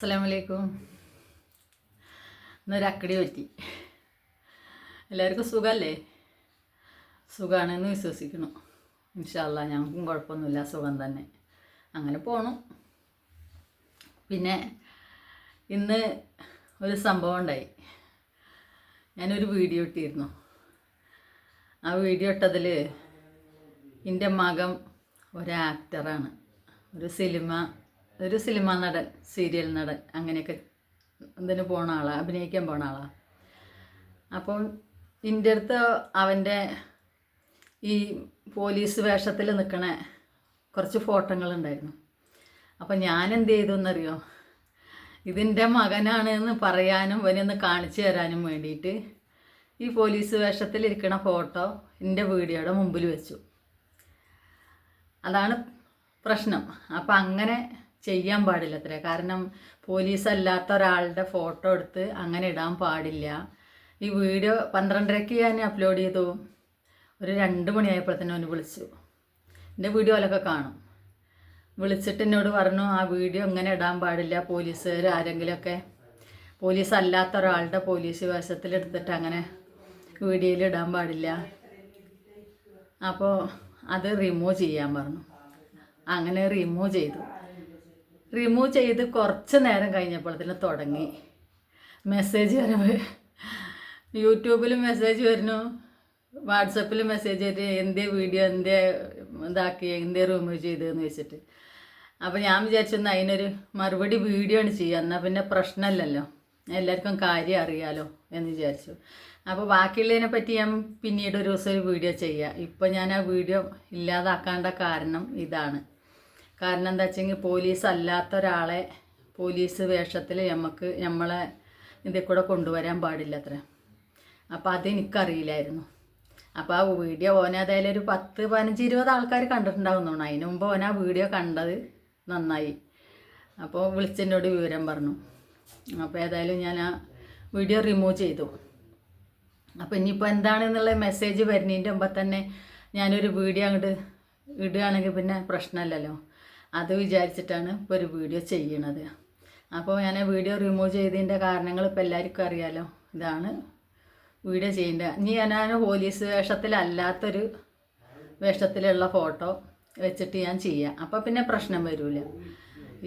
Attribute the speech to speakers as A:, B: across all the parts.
A: അസ്സലാമലൈക്കും. ഇന്നൊരു അക്കടി പറ്റി. എല്ലാവർക്കും സുഖമല്ലേ സുഖമാണെന്ന് വിശ്വസിക്കണം ഇൻഷാല്ല ഞങ്ങൾക്കും കുഴപ്പമൊന്നുമില്ല സുഖം തന്നെ. അങ്ങനെ പോണു. പിന്നെ ഇന്ന് ഒരു സംഭവം ഉണ്ടായി. ഞാനൊരു വീഡിയോ ഇട്ടിരുന്നു. ആ വീഡിയോ ഇട്ടതിൽ എന്റെ മകം ഒരു ആക്ടറാണ് ഒരു സിനിമ ഒരു സിനിമ നടൻ സീരിയൽ നടൻ അങ്ങനെയൊക്കെ എന്തിനു പോണ ആളാണ് അഭിനയിക്കാൻ പോണ ആളാണ് അപ്പോൾ എന്റെ അടുത്ത് അവന്റെ ഈ പോലീസ് വേഷത്തിൽ നിൽക്കണ കുറച്ച് ഫോട്ടോകളുണ്ടായിരുന്നു. അപ്പോൾ ഞാൻ എന്ത് ചെയ്തു എന്നറിയോ? ഇതിന്റെ മകനാണ് എന്ന് പറയാനും ഇവനൊന്ന് കാണിച്ചു തരാനും വേണ്ടിയിട്ട് ഈ പോലീസ് വേഷത്തിൽ ഇരിക്കുന്ന ഫോട്ടോ എന്റെ വീഡിയോയുടെ മുമ്പിൽ വെച്ചു. അതാണ് പ്രശ്നം. അപ്പം അങ്ങനെ ചെയ്യാൻ പാടില്ല അത്ര. കാരണം പോലീസ് അല്ലാത്ത ഒരാളുടെ ഫോട്ടോ എടുത്ത് അങ്ങനെ ഇടാൻ പാടില്ല. ഈ വീഡിയോ പന്ത്രണ്ടരയ്ക്ക് ഞാൻ അപ്ലോഡ് ചെയ്തു. ഒരു രണ്ട് മണിയായപ്പോഴത്തേനും അവന് വിളിച്ചു. എന്റെ വീഡിയോയിലൊക്കെ കാണും? വിളിച്ചിട്ട് എന്നോട് പറഞ്ഞു ആ വീഡിയോ ഇങ്ങനെ ഇടാൻ പാടില്ല. പോലീസുകാർ ആരെങ്കിലുമൊക്കെ പോലീസ് അല്ലാത്ത ഒരാളുടെ പോലീസ് വേഷത്തിൽ എടുത്തിട്ട് അങ്ങനെ വീഡിയോയിൽ ഇടാൻ പാടില്ല. അപ്പോൾ അത് റിമൂവ് ചെയ്യാൻ പറഞ്ഞു. അങ്ങനെ റിമൂവ് ചെയ്തു. റിമൂവ് ചെയ്ത് കുറച്ച് നേരം കഴിഞ്ഞപ്പോൾ തന്നെ തുടങ്ങി. മെസ്സേജ് വരവ്. യൂട്യൂബിൽ മെസ്സേജ് വരുന്നു. വാട്സപ്പിൽ മെസ്സേജ് വരും എന്തേ വീഡിയോ എന്തേ ഇതാക്കി എന്തേ റിമൂവ് ചെയ്തതെന്ന് വെച്ചിട്ട്. അപ്പോൾ ഞാൻ വിചാരിച്ചൊന്ന് അതിനൊരു മറുപടി വീഡിയോ ആണ് ചെയ്യുക. എന്നാൽ പിന്നെ പ്രശ്നമില്ലല്ലോ എല്ലാവർക്കും കാര്യം അറിയാലോ എന്ന് വിചാരിച്ചു. അപ്പോൾ ബാക്കിയുള്ളതിനെ പറ്റി ഞാൻ പിന്നീട് ഒരു ദിവസം ഒരു വീഡിയോ ചെയ്യുക ഇപ്പോൾ ഞാൻ ആ വീഡിയോ ഇല്ലാതാക്കേണ്ട കാരണം ഇതാണ്. കാരണം എന്താ വെച്ചെങ്കിൽ പോലീസ് അല്ലാത്ത ഒരാളെ പോലീസ് വേഷത്തിൽ നമുക്ക് നമ്മളെ ഇതിൽ കൂടെ കൊണ്ടുവരാൻ പാടില്ല അത്ര. അപ്പോൾ അതെനിക്കറിയില്ലായിരുന്നു. അപ്പം അപ്പോൾ ആ വീഡിയോ ഓനേതായാലും ഒരു പത്ത് പതിനഞ്ച് ഇരുപത് ആൾക്കാർ കണ്ടിട്ടുണ്ടാവുന്നതാണ്. അതിന് മുമ്പ് ഓൻ ആ വീഡിയോ കണ്ടത് നന്നായി. അപ്പോൾ വിളിച്ചെന്നോട് വിവരം പറഞ്ഞു. അപ്പോൾ ഏതായാലും ഞാൻ ആ വീഡിയോ റിമൂവ് ചെയ്തു. അപ്പോൾ ഇനിയിപ്പോൾ എന്താണെന്നുള്ള മെസ്സേജ് വരുന്നതിന്റെ മുമ്പ് തന്നെ ഞാനൊരു വീഡിയോ അങ്ങോട്ട് ഇടുകയാണെങ്കിൽ പിന്നെ പ്രശ്നമില്ലല്ലോ. അത് വിചാരിച്ചിട്ടാണ് ഇപ്പോൾ ഒരു വീഡിയോ ചെയ്യണത്. അപ്പോൾ ഞാൻ വീഡിയോ റിമൂവ് ചെയ്തതിന്റെ കാരണങ്ങൾ ഇപ്പോൾ എല്ലാവർക്കും അറിയാലോ. ഇതാണ് വീഡിയോ ചെയ്യേണ്ടത് ഇനി ഞാൻ പോലീസ് വേഷത്തിലല്ലാത്തൊരു വേഷത്തിലുള്ള ഫോട്ടോ വെച്ചിട്ട് ഞാൻ ചെയ്യാം. അപ്പോൾ പിന്നെ പ്രശ്നം വരില്ല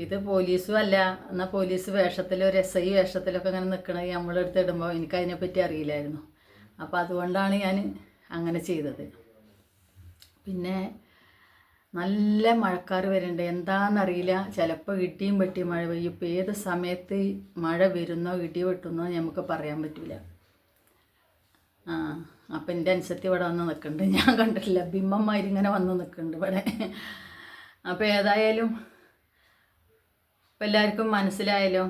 A: ഇത് പോലീസും അല്ല. എന്നാൽ പോലീസ് വേഷത്തിൽ ഒരു എസ് ഐ വേഷത്തിലൊക്കെ ഇങ്ങനെ നിൽക്കണത് നമ്മളെടുത്ത് ഇടുമ്പോൾ എനിക്ക് അതിനെപ്പറ്റി അറിയില്ലായിരുന്നു. അപ്പോൾ അതുകൊണ്ടാണ് ഞാൻ അങ്ങനെ ചെയ്തത്. പിന്നെ നല്ല മഴക്കാർ വരുന്നുണ്ട് എന്താണെന്നറിയില്ല ചിലപ്പോൾ ഇടിയും വെട്ടി മഴ പെയ്യും. ഇപ്പോൾ ഏത് സമയത്ത് മഴ വരുന്നോ ഇടി വെട്ടുന്നോ നമുക്ക് പറയാൻ പറ്റില്ല ആ അപ്പം എന്റെ അനുസരിച്ച് ഇവിടെ വന്ന് നിൽക്കുന്നുണ്ട് ഞാൻ കണ്ടിട്ടില്ല. ബിമ്മന്മാരിങ്ങനെ വന്ന് നിൽക്കുന്നുണ്ട് ഇവിടെ. അപ്പോൾ ഏതായാലും ഇപ്പം എല്ലാവർക്കും മനസ്സിലായല്ലോ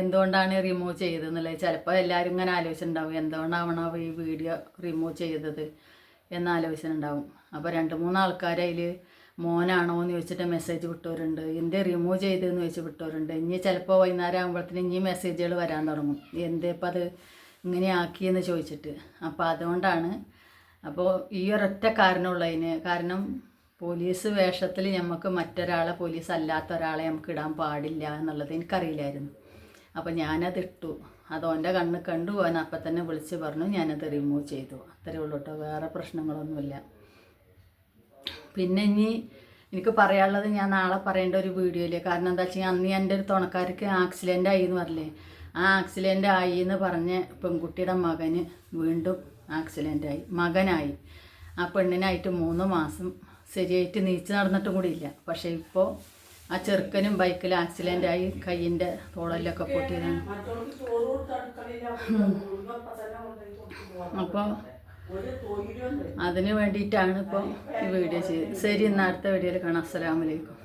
A: എന്തുകൊണ്ടാണ് റിമൂവ് ചെയ്തതെന്നുള്ളത്. ചിലപ്പോൾ എല്ലാവരും ഇങ്ങനെ ആലോചിച്ചിട്ടുണ്ടാവും. എന്തുകൊണ്ടാവണോ ഈ വീഡിയോ റിമൂവ് ചെയ്തത്? എന്ന് ആലോചിച്ചിട്ടുണ്ടാവും അപ്പോൾ രണ്ട് മൂന്ന് ആൾക്കാർ അതിൽ മോനാണോ എന്ന് ചോദിച്ചിട്ട് മെസ്സേജ് വിട്ടവരുണ്ട്. എന്റെ റിമൂവ് ചെയ്തതെന്ന് ചോദിച്ച് വിട്ടവരുണ്ട്. ഇനി ചിലപ്പോൾ വൈകുന്നേരം ആകുമ്പോഴത്തേന് ഇനി മെസ്സേജുകൾ വരാൻ തുടങ്ങും. എന്തേ ഇപ്പം അത് ഇങ്ങനെ ആക്കിയെന്ന് ചോദിച്ചിട്ട്. അപ്പോൾ അതുകൊണ്ടാണ്. അപ്പോൾ ഈ ഒരൊറ്റ കാരണമുള്ളതിന് കാരണം പോലീസ് വേഷത്തിൽ നമുക്ക് മറ്റൊരാളെ പോലീസ് അല്ലാത്ത ഒരാളെ നമുക്ക് ഇടാൻ പാടില്ല എന്നുള്ളത് എനിക്കറിയില്ലായിരുന്നു. അപ്പോൾ ഞാനത് ഇട്ടു അത് ഓന്റെ കണ്ണ് കണ്ടു അവൻ അപ്പം തന്നെ വിളിച്ച് പറഞ്ഞു ഞാനത് റിമൂവ് ചെയ്തു. അത്രയേ ഉള്ളൂ കേട്ടോ വേറെ പ്രശ്നങ്ങളൊന്നുമില്ല. പിന്നെ ഇനി എനിക്ക് പറയാനുള്ളത് ഞാൻ നാളെ പറയേണ്ട ഒരു വീഡിയോയിൽ കാരണം എന്താ വെച്ചാൽ അന്ന് എന്റെ ഒരു തുണക്കാർക്ക് ആക്സിഡന്റ് ആയി എന്ന് പറഞ്ഞില്ലേ ആ ആക്സിഡന്റ് ആയി എന്ന് പറഞ്ഞ പെൺകുട്ടിയുടെ മകന് വീണ്ടും ആക്സിഡന്റ് ആയി മകനായി. ആ പെണ്ണിനായിട്ട് മൂന്ന് മാസം ശരിയായിട്ട് നീച്ച് നടന്നിട്ടും കൂടിയില്ല പക്ഷേ ഇപ്പോൾ ആ ചെറുക്കനും ബൈക്കിൽ ആക്സിഡന്റ് ആയി കയ്യിന്റെ തോളലൊക്കെ പൊട്ടിയതാണ്. അപ്പോൾ അതിന് വേണ്ടിയിട്ടാണ് ഇപ്പോൾ ഈ വീഡിയോ ചെയ്തത്. ശരി ഇന്ന് അടുത്ത വീഡിയോയിൽ കാണാം. അസ്സലാമലൈക്കും